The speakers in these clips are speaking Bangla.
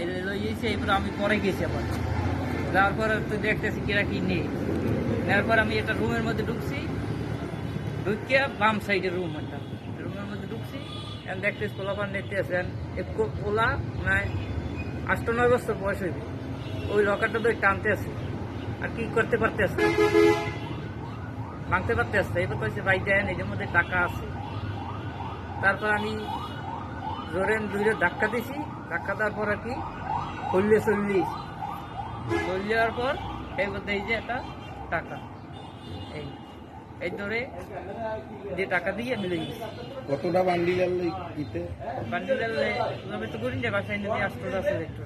এই লইয়েছি এরপর আমি পরে গেছি আবার। যাওয়ার পরে তো দেখতেছি কিরা কি নেই। নেওয়ার পর আমি একটা রুমের মধ্যে ঢুকছি। ঢুকিয়া বাম সাইডের রুম একটা। রুমের মধ্যে ঢুকছি। এখন দেখতেছি পোলাপান নিতে আছেন। একটু পোলা মানে আষ্ট নয় বছর বয়স হইবে। ওই লকারটা তো টানতে আছে। আর কি করতে পারতে আছে? ভাঙতে পারতে আসছে এবার কইছে, ভাই দেন এটার মধ্যে টাকা আছে। তারপর আমি জোরে দুইটা ধাক্কা দিছি, ধাক্কা দেওয়ার পর আর কি খুললে চল্লিশ। চলে যাওয়ার পর এই বলতে এই যে একটা টাকা। এই ধরে যে টাকা দিয়ে মিলে গেছি। কতটা বান্ডিল আনলে ইতে বান্ডিলের আমি তো করি না বাসায় নিতে আসতে আছে একটু।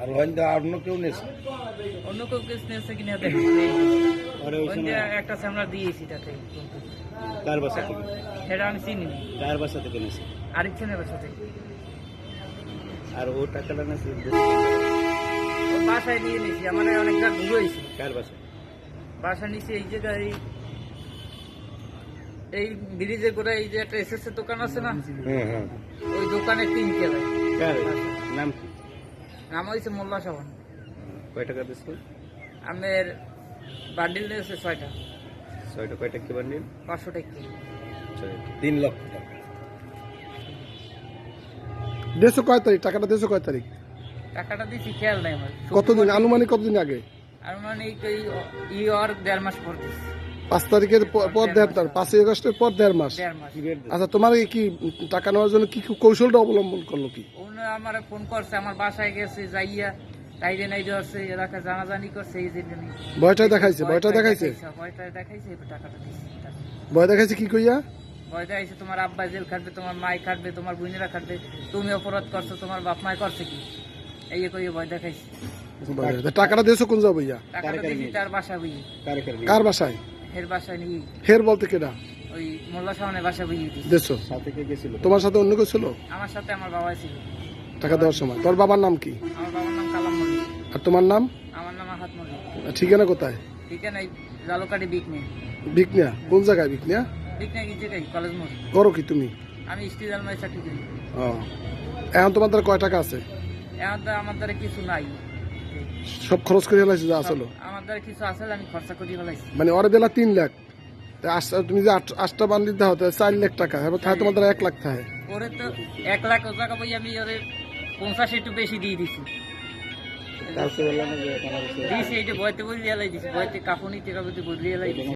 আর হয়তো অন্য কেউ নেছে? অন্য কেউ কেস নিয়েছে কিনা দেখি ওই একটা দিয়েছি তাতে। কার বাসা থেকে? সেটা আমি চিনি। কার বাসা থেকে আরেকজনের বাসা থেকে। আর ও টাকাটা বাসায় নিয়ে নিয়েছি আমার অনেকটা ঘুরে হয়েছি। কার বাসা? বাসা নিয়েছি এই জায়গায় এই এই ব্রিজে করে এই যে একটা এসএস এর দোকান আছে না? হ্যাঁ হ্যাঁ ওই দোকানে তিন কেলায় নাম কি? নাম হয়েছে মোল্লা সাবান। কয় টাকা দিচ্ছে আমের বান্ডিল নিয়েছে ছয়টা। ছয়টা কয় টাকা বান্ডিল পাঁচশো টাকা ছয় তিন লক্ষ টাকা। দেড়শো কয় তারিখ? টাকাটা দেড়শো কয় তারিখ? টাকাটা দিয়েছি খেয়াল নাই আমার। কতদিন আনুমানিক কতদিন আগে? আর মানে এই ই আর দেড় মাস পাঁচ তারিখের পর দেড় তারিখ পাঁচই আগস্টের পর দেড় মাস। আচ্ছা তোমার কি টাকা নেওয়ার জন্য কি কৌশলটা অবলম্বন করল কি? আমার ফোন করছে আমার বাসায় গেছে যাইয়া এলাকা জানাজানি করছে এই ভয়টাই দেখাইছে ভয়টা দেখাইছে? ভয়টা দেখাইছে টাকাটা দেখাইছে কি কইয়া? ভয় দেখাইছে তোমার আব্বা জেল খাটবে তোমার মাই খাটবে তোমার বোনেরা খাটবে তুমি অপরাধ করছ তোমার বাপ মায় করছে কি? এই কইয়ে ভয় দেখাইছে। টাকাটা দেড়শো কোন যাব তার বাসা বুঝি কার বাসায়? হের বাসায় নিয়ে। হের বলতে কেডা? ওই মোল্লা সামনে বাসা বুঝিয়ে দিয়েছি? সাথে কে গেছিল? তোমার সাথে অন্য কেউ ছিল? আমার সাথে আমার বাবা ছিল। টাকা দেওয়ার সময়। তোর বাবার নাম কি? আমার বাবার নাম কালাম মল্লিক। আর তোমার নাম? আমার নাম আহাত মল্লিক। ঠিকানা কোথায়? ঠিক আছে জালুকাটি নেই বিকনিয়া কোন জায়গায় বিকনিয়া বিক নেই কিছু কলেজ মোড়। করো কি তুমি? আমি স্টিল আলমারি চাকরি করি ও। এখন তোমার দ্বারা কয় টাকা আছে? এখন তো আমার দ্বারা কিছু নাই। সব খরচ করে ফেলাইছে যা আসলো। আমার দ্বারা কিছু আছে আমি খরচা করে ফেলাইছি। মানে ওরা দিলা তিন লাখ। আটটা- তুমি যে আট- আটটা বান্ডিল দাও তাহলে চার লাখ টাকা। এবার তাহলে তোমার দ্বারা এক লাখ থাকে। ওরে তো এক লাখ ও টাকা বই আমি ওরে পঞ্চাশ একটু বেশি দিয়ে দিছি। দিছি বললাম যে এখানে দিয়েছি এই যে বইতে বই দিয়ে দিছি বইতে কাপুনি টেকা বইতে বদলিয়ে এলাই দিছি